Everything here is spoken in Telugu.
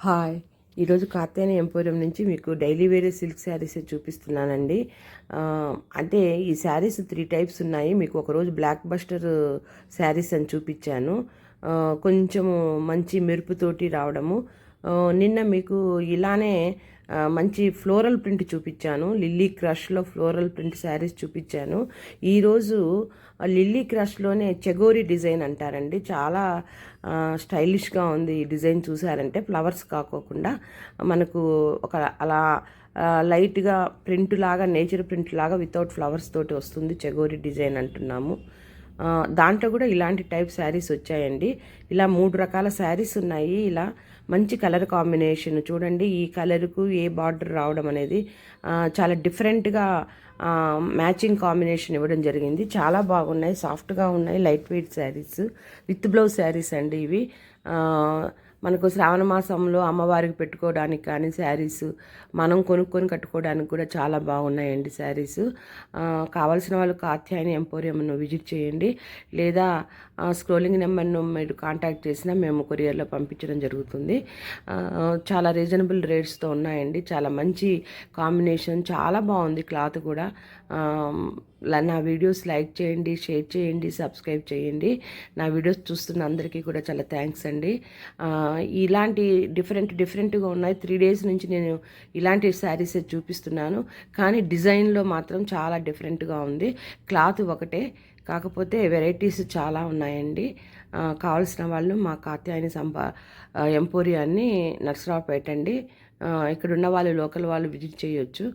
హాయ్. ఈరోజు కాత్యాయని ఎంపోరియం నుంచి మీకు డైలీ వేరే సిల్క్ శారీస్ చూపిస్తున్నానండి. అంటే ఈ శారీస్ త్రీ టైప్స్ ఉన్నాయి. మీకు ఒకరోజు బ్లాక్ బస్టర్ శారీస్ అని చూపించాను. కొంచెము మంచి మెరుపుతోటి రావడము. నిన్న మీకు ఇలానే మంచి ఫ్లోరల్ ప్రింట్ చూపించాను. లిల్లీ క్రష్లో ఫ్లోరల్ ప్రింట్ శారీస్ చూపించాను. ఈరోజు లిల్లీ క్రష్లోనే చెగోరి డిజైన్ అంటారండి. చాలా స్టైలిష్గా ఉంది ఈ డిజైన్ చూసారంటే ఫ్లవర్స్ కాకోకుండా మనకు ఒక అలా లైట్గా ప్రింట్ లాగా నేచర్ ప్రింట్ లాగా వితౌట్ ఫ్లవర్స్ తోటి వస్తుంది చెగోరి డిజైన్ అంటున్నాము. దాంట్లో కూడా ఇలాంటి టైప్ శారీస్ వచ్చాయండి. ఇలా మూడు రకాల శారీస్ ఉన్నాయి. ఇలా మంచి కలర్ కాంబినేషన్. చూడండి ఈ కలర్కు ఏ బార్డర్ రావడం అనేది చాలా డిఫరెంట్గా మ్యాచింగ్ కాంబినేషన్ ఇవ్వడం జరిగింది. చాలా బాగున్నాయి సాఫ్ట్గా ఉన్నాయి light weight saris with blouse saris అండి ఇవి. మనకు శ్రావణ మాసంలో అమ్మవారికి పెట్టుకోవడానికి కానీ శారీస్ మనం కొనుక్కొని కట్టుకోవడానికి కూడా చాలా బాగున్నాయండి శారీస్. కావాల్సిన వాళ్ళు కాత్యాయని ఎంపోరియంను విజిట్ చేయండి. లేదా స్క్రోలింగ్ నెంబర్ను మీరు కాంటాక్ట్ చేసినా మేము కొరియర్లో పంపించడం జరుగుతుంది. చాలా రీజనబుల్ రేట్స్తో ఉన్నాయండి. చాలా మంచి కాంబినేషన్ చాలా బాగుంది క్లాత్ కూడా. నా వీడియోస్ లైక్ చేయండి షేర్ చేయండి సబ్స్క్రైబ్ చేయండి. నా వీడియోస్ చూస్తున్న అందరికీ కూడా చాలా థ్యాంక్స్ అండి. ఇలాంటి డిఫరెంట్ డిఫరెంట్గా ఉన్నాయి. త్రీ డేస్ నుంచి నేను ఇలాంటి శారీస్ చూపిస్తున్నాను. కానీ డిజైన్లో మాత్రం చాలా డిఫరెంట్గా ఉంది. క్లాత్ ఒకటే. కాకపోతే వెరైటీస్ చాలా ఉన్నాయండి. కావలసిన కావాల్సిన వాళ్ళు మా కాత్యాయని సంపా ఎంపోరియాన్ని నర్సరావుపేట అండి. ఇక్కడ ఉన్న వాళ్ళు లోకల్ వాళ్ళు విజిట్ చేయొచ్చు.